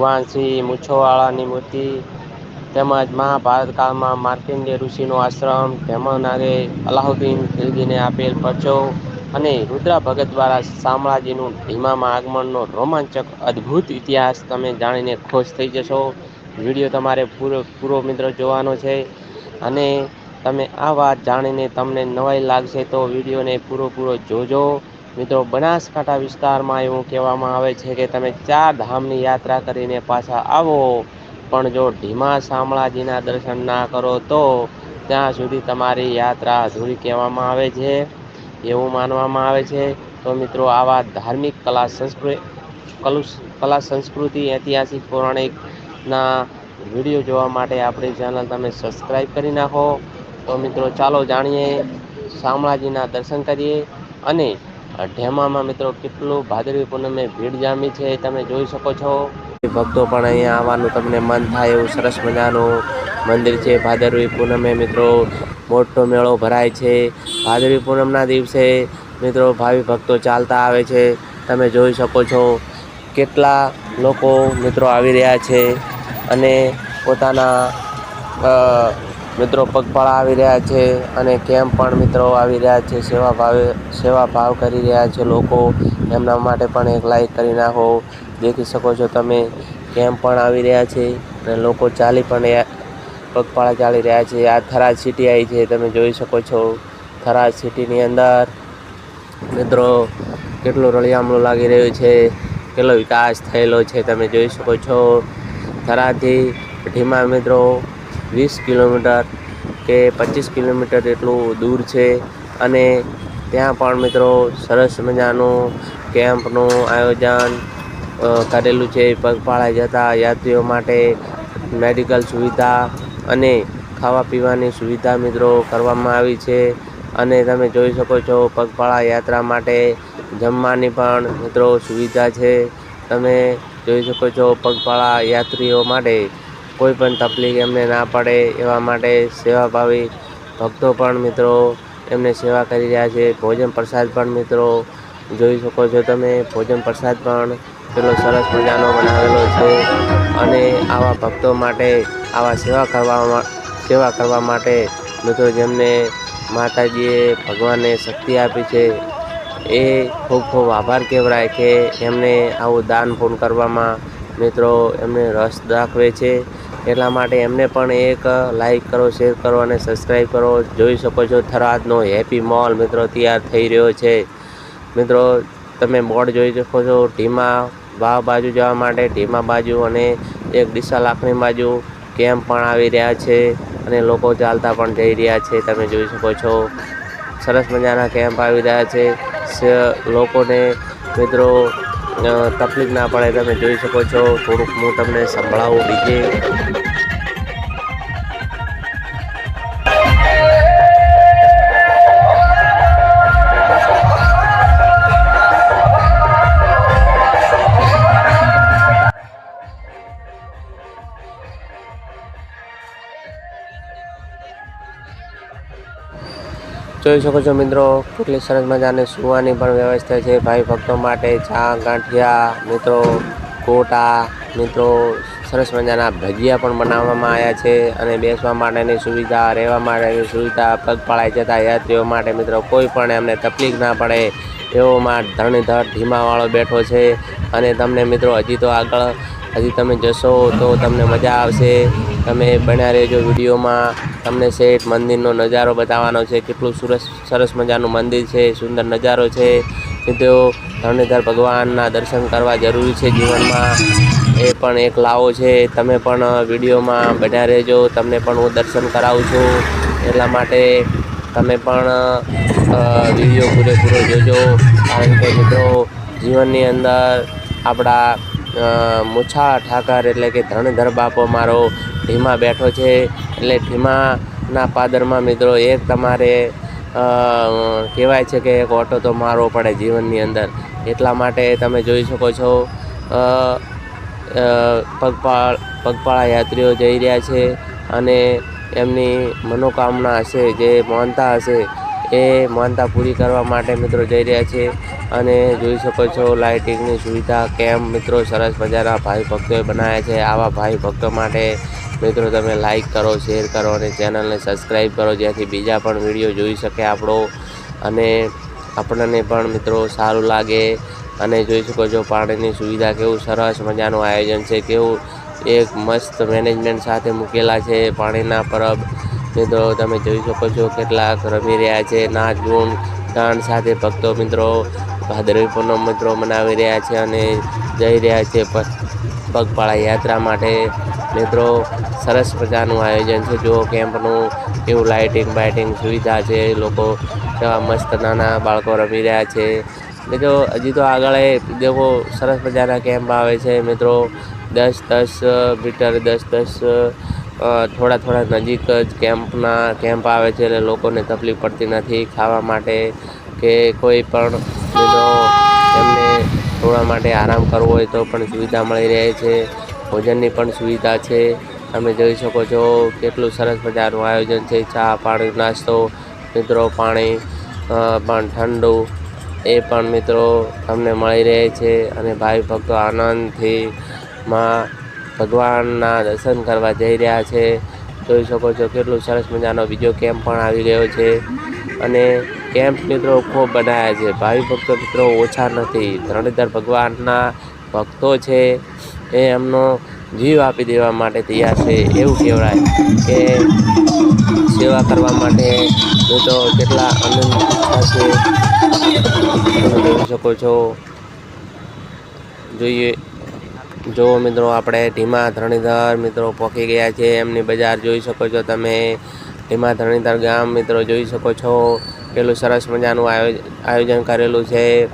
ભગવાન શ્રી મૂછોવાળાની મૂર્તિ તેમજ મહાભારત કાળમાં માર્કિંડે ઋષિનો આશ્રમ ધર્મનાગે અલાઉદ્દીન ખિલજીને આપેલ પરચો અને રુદ્રા ભગત દ્વારા શામળાજીનું ધીમામાં આગમનનો રોમાંચક અદ્ભુત ઇતિહાસ તમે જાણીને ખુશ થઈ જશો. વીડિયો તમારે પૂરો પૂરો મિત્ર જોવાનો છે અને તમે આ વાત જાણીને તમને નવાઈ લાગશે તો વિડીયોને પૂરો પૂરો જોજો. મિત્રો, બનાસકાંઠા વિસ્તારમાં એવું કહેવામાં આવે છે કે તમે ચાર ધામની યાત્રા કરીને પાછા આવો. પણ જો ધીમા શામળાજીના દર્શન ના કરો, તો ત્યાં સુધી તમારી યાત્રા અધૂરી કહેવામાં આવે છે. એવું માનવામાં આવે છે. તો મિત્રો, આવા ધાર્મિક કલા સંસ્કૃતિ કલા સંસ્કૃતિ, ઐતિહાસિક પૌરાણિકના વીડિયો જોવા માટે આપણી ચેનલ તમે સબસ્ક્રાઈબ કરી નાખો. તો મિત્રો, ચાલો જાણીએ શામળાજીના દર્શન કરીએ અને ઢેમામાં મિત્રો કેટલું ભાદરવી પૂનમે ભીડ જામી છે તમે જોઈ શકો છો. ભક્તો પણ અહીંયા આવવાનું તમને મન થાય એવું સરસ મજાનું મંદિર છે. ભાદરવી પૂનમે મિત્રો મોટો મેળો ભરાય છે. ભાદરવી પૂનમના દિવસે મિત્રો ભાવિ ભક્તો ચાલતા આવે છે. તમે જોઈ શકો છો કેટલા લોકો મિત્રો આવી રહ્યા છે અને પોતાના મિત્રો પગપાળા આવી રહ્યા છે અને કેમ પણ મિત્રો આવી રહ્યા છે. સેવા ભાવે, સેવા ભાવ કરી રહ્યા છે લોકો. એમના માટે પણ એક લાઈક કરી નાખો. દેખી શકો છો તમે કેમ પણ આવી રહ્યા છે અને લોકો ચાલી પણ પગપાળા ચાલી રહ્યા છે. આ થરાદ સિટી આવી છે, તમે જોઈ શકો છો. થરાદ સિટીની અંદર મિત્રો કેટલું રળિયામણું લાગી રહ્યું છે, કેટલો વિકાસ થયેલો છે, તમે જોઈ શકો છો. થરાદથી ઢીમા મિત્રો વીસ કિલોમીટર કે પચીસ કિલોમીટર એટલું દૂર છે. અને ત્યાં પણ મિત્રો સરસ મજાનું કેમ્પનું આયોજન કરેલું છે. પગપાળા જતા યાત્રીઓ માટે મેડિકલ સુવિધા અને ખાવા પીવાની સુવિધા મિત્રો કરવામાં આવી છે. અને તમે જોઈ શકો છો પગપાળા યાત્રા માટે જમવાની પણ મિત્રો સુવિધા છે. તમે જોઈ શકો છો પગપાળા યાત્રીઓ માટે કોઈ પણ તકલીફ એમને ના પડે એવા માટે સેવાભાવી ભક્તો પણ મિત્રો એમને સેવા કરી રહ્યા છે, ભોજન પ્રસાદ પણ મિત્રો જોઈ શકો છો તમે, ભોજન પ્રસાદ પણ પેલો સરસ મજાનો બનાવેલો છે અને આવા ભક્તો માટે, આવા સેવા કરવા સેવા કરવા માટે મિત્રો જેમને માતાજીએ ભગવાને શક્તિ આપી છે, એ ખૂબ ખૂબ આભાર કહેવાય કે એમને આવું દાન પૂર્ણ કરવામાં મિત્રો એમને રસ દાખવે છે. એટલા માટે એમને પણ એક લાઈક કરો શેર કરો અને સબસ્ક્રાઈબ કરો. જોઈ શકો છો થરાદનો હેપી મોલ મિત્રો તૈયાર થઈ રહ્યો છે. મિત્રો, તમે બોર્ડ જોઈ શકો છો. ઢીમા વાવ બાજુ જવા માટે ઢીમા બાજુ અને એક ડીસા લાખણી બાજુ કેમ્પ પણ આવી રહ્યા છે અને લોકો ચાલતા પણ જઈ રહ્યા છે. તમે જોઈ શકો છો. સરસ મજાના કેમ્પ આવી રહ્યા છે. લોકોને મિત્રો તકલીફ ના પડે તમે જોઈ શકો છો. થોડુંક હું તમને સંભળાવું બીજે જોઈ શકો છો મિત્રો, કેટલી સરસ મજાની સુવાની પણ વ્યવસ્થા છે. ભાઈ ભક્તો માટે ચા, ગાંઠિયા, મિત્રો કોટા મિત્રો, સરસ મજાના ભજીયા પણ બનાવવામાં આવ્યા છે અને બેસવા માટેની સુવિધા, રહેવા માટેની સુવિધા પગપાળાએ જતા યાત્રીઓ માટે મિત્રો કોઈ પણ એમને તકલીફ ના પડે. એવોમાં ધણીધર ધીમાવાળો બેઠો છે અને તમને મિત્રો હજી તો આગળ, હજી તમે જશો તો તમને મજા આવશે. તમે બન્યા રહેજો વિડીયોમાં. તમને શેઠ મંદિરનો નજારો બતાવવાનો છે. કેટલું સરસ સરસ મજાનું મંદિર છે, સુંદર નજારો છે. તેઓ ધરણીધર ભગવાનના દર્શન કરવા જરૂરી છે જીવનમાં. એ પણ એક લાવો છે. તમે પણ વિડીયોમાં બન્યા રહેજો. તમને પણ હું દર્શન કરાવું છું. એટલા માટે તમે પણ વીડિયો પૂરેપૂરો જોજો. કારણ કે મિત્રો, જીવનની અંદર આપણા મૂછા, ઠાકર એટલે કે ધરણીધર બાપો મારો ધીમા બેઠો છે. એટલે ધીમાના પાદરમાં મિત્રો એક તમારે કહેવાય છે કે એક ઓટો તો મારવો પડે જીવનની અંદર. એટલા માટે તમે જોઈ શકો છો પગપાળ, પગપાળા યાત્રીઓ જઈ રહ્યા છે. અને એમની મનોકામના હશે, જે માનતા હશે એ માનતા પૂરી કરવા માટે મિત્રો જઈ રહ્યા છે. અને જોઈ શકો છો, લાઇટિંગની સુવિધા, કેમ મિત્રો સરસ મજાના ભાઈ ભક્તોએ બનાવ્યા છે. આવા ભાઈ ભક્તો માટે મિત્રો તમે લાઇક કરો, શેર કરો અને ચેનલને સબસ્ક્રાઈબ કરો, જેથી બીજા પણ વીડિયો જોઈ શકે આપણો. અને આપણને પણ મિત્રો સારું લાગે. અને જોઈ શકો છો, પાણીની સુવિધા કેવું સરસ મજાનું આયોજન છે. કેવું એક મસ્ત મેનેજમેન્ટ સાથે મૂકેલા છે પાણીના પરબ. મિત્રો તમે જોઈ શકો છો કેટલાક રમી રહ્યા છે. નાચ ગુણ ગાન સાથે ભક્તો, મિત્રો, ભાદરવી પૂનમ મિત્રો મનાવી રહ્યા છે અને જઈ રહ્યા છે પગપાળા યાત્રા માટે. મિત્રો, સરસ મજાનું આયોજન છે. જો કેમ્પનું એવું લાઇટિંગ બાઇટિંગ સુવિધા છે. લોકો એવા મસ્ત નાના બાળકો રમી રહ્યા છે. મિત્રો, હજી તો આગળ એ સરસ મજાના કેમ્પ આવે છે. મિત્રો, દસ દસ મીટર દસ દસ થોડા થોડા નજીક જ કેમ્પના, કેમ્પ આવે છે એટલે લોકોને તકલીફ પડતી નથી ખાવા માટે કે કોઈ પણ એમને થોડા માટે આરામ કરવો હોય તો પણ સુવિધા મળી રહે છે. ભોજનની પણ સુવિધા છે. તમે જોઈ શકો છો કેટલું સરસ મજાનું આયોજન છે. ચા, પાણી, નાસ્તો, મિત્રો, પાણી પણ ઠંડુ એ પણ મિત્રો તમને મળી રહે છે અને ભાઈ ભક્તો આનંદથી માં ભગવાનના દર્શન કરવા જઈ રહ્યા છે. જોઈ શકો છો કેટલું સરસ મજાનો બીજો કેમ્પ પણ આવી ગયો છે. અને કેમ્પ મિત્રો ખૂબ બનાવ્યા છે. ભાવિ ભક્તો મિત્રો ઓછા નથી. ધરણીધર ભગવાનના ભક્તો છે. એ એમનો જીવ આપી દેવા માટે તૈયાર છે. એવું કહેવાય કે સેવા કરવા માટે તો કેટલા આનંદ છે. તમે જોઈ શકો છો. જોઈએ જો મિત્રો, આપણે ધીમા ધરણીધર મિત્રો પહોંચી ગયા છે એમની બજાર. જોઈ શકો છો તમે. ધીમા ધરણીધર ગામ મિત્રો, જોઈ શકો છો. પેલું સરસ મજાનું આયોજ- આયોજન કરેલું છે.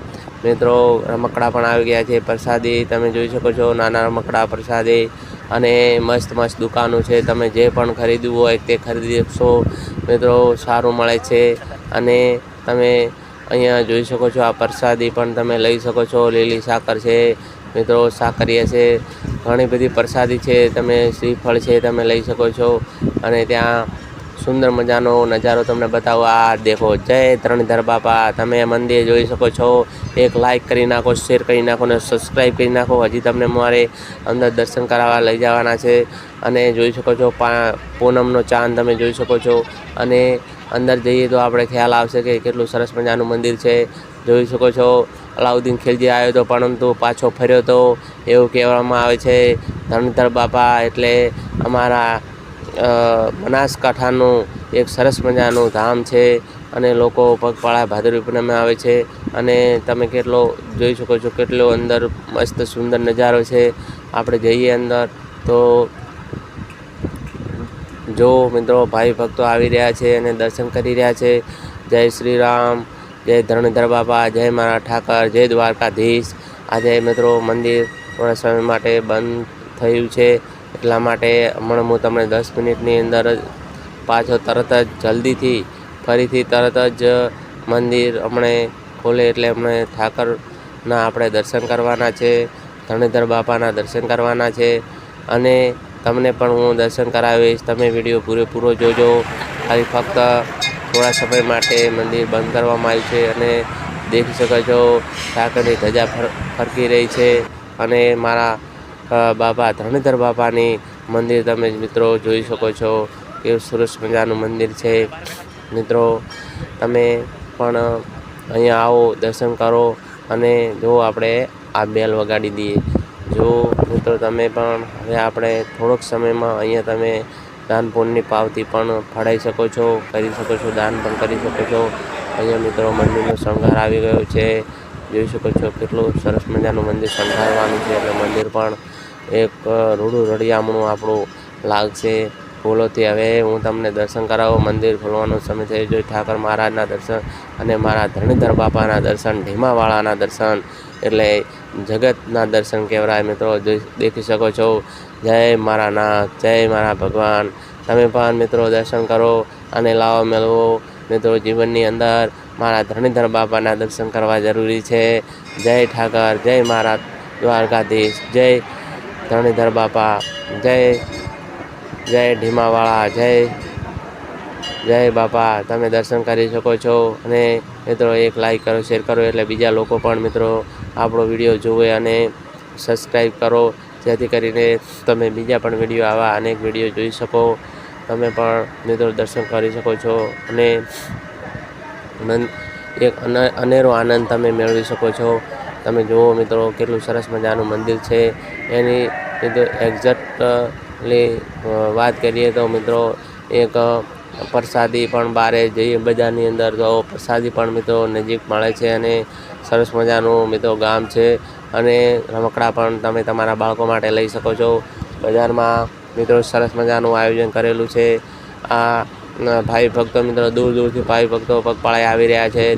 મિત્રો, રમકડા પણ આવી ગયા છે પ્રસાદી. તમે જોઈ શકો છો નાના રમકડા પ્રસાદી અને મસ્ત મસ્ત દુકાનો છે. તમે જે પણ ખરીદવું હોય તે ખરીદી શકશો. મિત્રો, સારું મળે છે. અને તમે અહીંયા જોઈ શકો છો આ પ્રસાદી પણ તમે લઈ શકો છો. લીલી સાકર છે. મિત્રો સાકરિયા છે ઘણી બધી પ્રસાદી છે, તમે શ્રીફળ છે, તમે લઈ શકો છો. અને ત્યાં સુંદર મજાનો નજારો તમને બતાવો. આ દેખો, જય ધરણીધર બાપા. તમે મંદિર જોઈ શકો છો. એક લાઇક કરી નાખો શેર કરી નાખો અને સબસ્ક્રાઈબ કરી નાખો. હજી તમને મારે અંદર દર્શન કરાવવા લઈ જવાના છે. અને જોઈ શકો છો પૂનમનો ચાંદ તમે જોઈ શકો છો. અને અંદર જઈએ તો આપણે ખ્યાલ આવશે કે કેટલું સરસ મજાનું મંદિર છે. જોઈ શકો છો, અલાઉદ્દીન ખિલજી આવ્યો હતો પરંતુ પાછો ફર્યો તો, એવું કહેવામાં આવે છે. ધરણીધર બાપા એટલે અમારા બનાસકાંઠાનું એક સરસ મજાનું ધામ છે અને લોકો પગપાળા ભાદરવી પૂનમે આવે છે અને તમે કેટલો જોઈ શકો છો કેટલો અંદર મસ્ત સુંદર નજારો છે. આપણે જઈએ અંદર તો જો મિત્રો ભાઈ ભક્તો આવી રહ્યા છે અને દર્શન કરી રહ્યા છે. જય શ્રી રામ જય ધરણીધર બાપા, જય મારા ઠાકર, જય દ્વારકાધીશ. આજે મિત્રો મંદિર થોડા સમય માટે બંધ થયું છે. એટલા માટે હમણાં હું તમને દસ મિનિટની અંદર જ પાછો તરત જ જલ્દીથી ફરીથી તરત જ મંદિર હમણે ખોલે એટલે હમણે ઠાકરના આપણે દર્શન કરવાના છે, ધણેધર બાપાના દર્શન કરવાના છે અને તમને પણ હું દર્શન કરાવીશ, તમે વીડિયો પૂરેપૂરો જોજો. ખાલી ફક્ત થોડા સમય માટે મંદિર બંધ કરવામાં આવ્યું છે અને દેખી શકો છો, ઠાકરની ધજા ફર, ફરકી રહી છે અને મારા બાપા ધરણીધર બાપાની મંદિર તમે મિત્રો જોઈ શકો છો. કેવું સરસ મજાનું મંદિર છે. મિત્રો, તમે પણ અહીંયા આવો, દર્શન કરો અને જો આપણે આ બેલ વગાડી દઈએ. જો મિત્રો, તમે પણ હવે આપણે થોડોક સમયમાં અહીંયા તમે દાન પુણ્યની પાવતી પણ ફાળાઈ શકો છો, કરી શકો છો, દાન પણ કરી શકો છો. અહીંયા મિત્રો મંદિરનો શણગાર આવી ગયો છે. જોઈ શકો છો કેટલું સરસ મજાનું મંદિર શણગારવાનું છે. એટલે મંદિર પણ એક રૂડું રળિયામણું આપણું લાગશે ફૂલોથી હવે હું તમને દર્શન કરાવું. મંદિર ખોલવાનો સમય થઈ ગયો ઠાકર મહારાજના દર્શન અને મારા ધરણીધર બાપાના દર્શન, ઢીમાવાળાના દર્શન એટલે જગતના દર્શન કહેવાય. મિત્રો દેખી શકો છો. જય મારા નાથ, જય મારા ભગવાન. તમે પણ, મિત્રો, દર્શન કરો અને લાવો મેળવો. મિત્રો, જીવનની અંદર મારા ધરણીધર બાપાના દર્શન કરવા જરૂરી છે. જય ઠાકર, જય મારા દ્વારકાધીશ, જય ધરણીધર બાપા, જય જય ઢીમાવાળા, જય જય બાપા, તમે દર્શન કરી શકો છો. અને મિત્રો, એક લાઈક કરો શેર કરો, એટલે બીજા લોકો પણ મિત્રો આપણો વીડિયો જુએ અને સબસ્ક્રાઈબ કરો. જેથી કરીને તમે બીજા પણ વીડિયો આવા અનેક વીડિયો જોઈ શકો. તમે પણ મિત્રો દર્શન કરી શકો છો. અને, એક અન- અનેરો આનંદ તમે મેળવી શકો છો. તમે જુઓ મિત્રો, કેટલું સરસ મજાનું મંદિર છે. એની એક્ઝેક્ટલી વાત કરીએ તો મિત્રો, એક પ્રસાદી પણ બારે જઈએ બજારની અંદર, તો પ્રસાદી પણ મિત્રો નજીક મળે છે અને સરસ મજાનું મિત્રો ગામ છે અને રમકડા પણ તમે તમારા બાળકો માટે લઈ શકો છો. બજારમાં મિત્રો સરસ મજાનું આયોજન કરેલું છે. આ ભાઈ ભક્તો મિત્રો દૂર દૂરથી ભાઈ ભક્તો પગપાળા આવી રહ્યા છે.